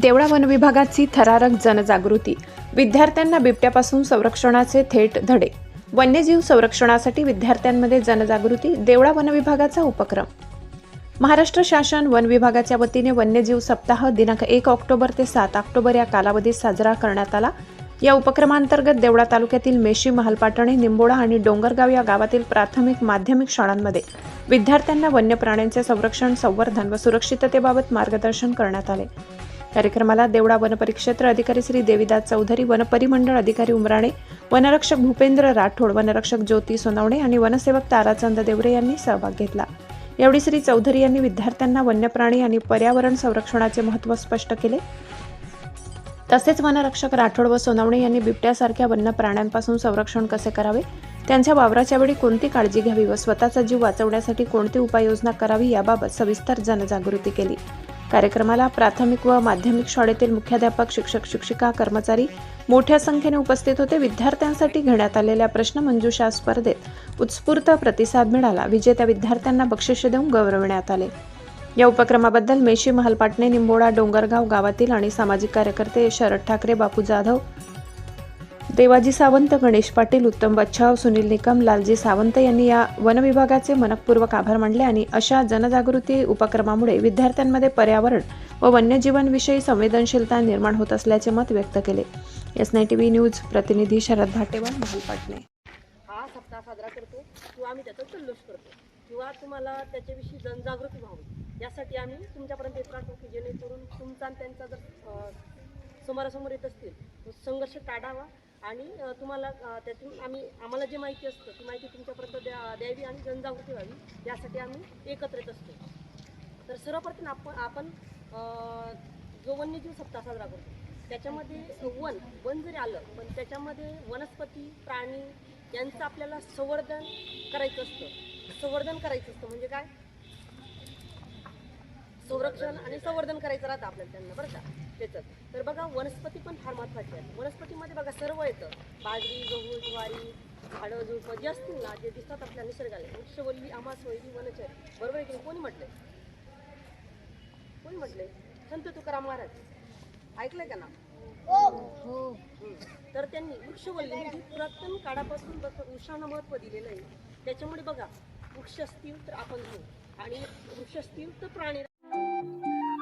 Deola one विभागाची थरारक जनजागृती. विद्यार्थ्यांना बिबट्यापासून संरक्षणाचे थेट धडे. वन्यजीव संरक्षणासाठी विद्यार्थ्यांमध्ये जनजागृती देवळा वन विभागाचा उपक्रम. महाराष्ट्र शासन वन विभागाच्या वतीने वन्यजीव सप्ताह दिनांक एक ऑक्टोबर ते सात ऑक्टोबर या कालावधीत साजरा करण्यात आला. या उपक्रमांतर्गत देवळा तालुक्यातील मेशी महालपाटणे निंबोडा आणि डोंगरगाव या गावातील प्राथमिक माध्यमिक शाळांमध्ये विद्यार्थ्यांना वन्य प्राण्यांचे संरक्षण संवर्धन व सुरक्षिततेबाबत मार्गदर्शन करण्यात आले. कार्यक्रमाला देवडा वनपरिक्षेत्र अधिकारी श्री देविदास चौधरी वनपरिमंडळ अधिकारी उमराणे वनरक्षक भूपेंद्र राठोड वनरक्षक ज्योती सोनवणे आणि वनसेवक ताराचंद देवरे यांनी सहभाग घेतला. यावेळी श्री चौधरी यांनी विद्यार्थ्यांना वन्यप्राणी आणि पर्यावरण संरक्षणाचे महत्त्व स्पष्ट केले. तसेच वनरक्षक राठोड व सोनवणे यांनी बिबट्यासारख्या वन्य प्राण्यांपासून संरक्षण कसे करावे? त्यांच्या वावराच्या वेळी कोणती काळजी घ्यावी व स्वतःचा जीव वाचवण्यासाठी कोणती उपाययोजना करावी याबाबत सविस्तर जनजागृती केली. कार्यक्रमाला प्राथमिक व माध्यमिक शाळेतील मुख्याध्यापक शिक्षक शिक्षिका कर्मचारी मोठ्या संख्येने उपस्थित होते. विद्यार्थ्यांसाठी घेण्यात आलेल्या प्रश्नमंजुषा स्पर्धेत उत्स्फूर्त प्रतिसाद मिळाला. विजेत्या विद्यार्थ्यांना बक्षिसे देऊन गौरविण्यात आले. या उपक्रमाबद्दल मेशी महालपाटणे निंबोडा डोंगरगाव गावातील आणि सामाजिक कार्यकर्ते शरद ठाकरे बापू जाधव देवाजी सावंत गणेश पाटील उत्तम बच्छाव सुनील निकम लालजी सावंत यांनी या वनविभागाचे मनपूर्वक आभार मानले आणि अशा जनजागृती उपक्रमामुळे विद्यार्थ्यांमध्ये पर्यावरण व वन्यजीवांविषयी संवेदनशीलता निर्माण होत असल्याचे मत व्यक्त केले. एस नाय टी व्ही न्यूज प्रतिनिधी शरद भाटेवार महालपाटणे हा सप्ताह साजरा करतो किंवा आम्ही त्याचा जल्लोष करतो किंवा तुम्हाला त्याच्याविषयी जनजागृती व्हावी यासाठी आम्ही तुमच्यापर्यंत येत राहतो की जेणेकरून तुमचा आणि त्यांचा जर समोरासमोर येत असतील संघर्ष टाळावा आणि तुम्हाला त्यातून आम्ही आम्हाला जे माहिती असतं ती माहिती तुमच्यापर्यंत द्या द्यावी आणि जनजागृती व्हावी यासाठी आम्ही एकत्र येत असतो. तर सर्वप्रथम आपण आपण जो वन्यजीव सप्ताह साजरा करतो त्याच्यामध्ये वन वन जरी आलं पण त्याच्यामध्ये वनस्पती प्राणी यांचं आपल्याला संवर्धन करायचं असतं. संवर्धन करायचं असतं म्हणजे काय? संरक्षण आणि संवर्धन करायचं राहतं आपल्याला त्यांना बरं का? त्याचं. वनस्पती पण फार महत्त्वाची आहे वनस्पतीमध्ये बघा सर्व येतं. बाजरी गहू ज्वारी झाडं झुडपं जे असतील ना जे दिसतात आपल्या निसर्गाला. वृक्षवल्ली आमास वैली वनचर. बरोबर आहे की? कोणी म्हटलंय? कोणी म्हटलंय? संत तुकाराम महाराज. ऐकलंय का ना? हम्म. तर त्यांनी वृक्षवल्ली म्हणजे पुरातन काळापासून वृक्षांना महत्त्व दिलेलं आहे. त्याच्यामुळे बघा वृक्ष असतील तर आपण घेऊ. आणि वृक्ष असतील तर प्राणी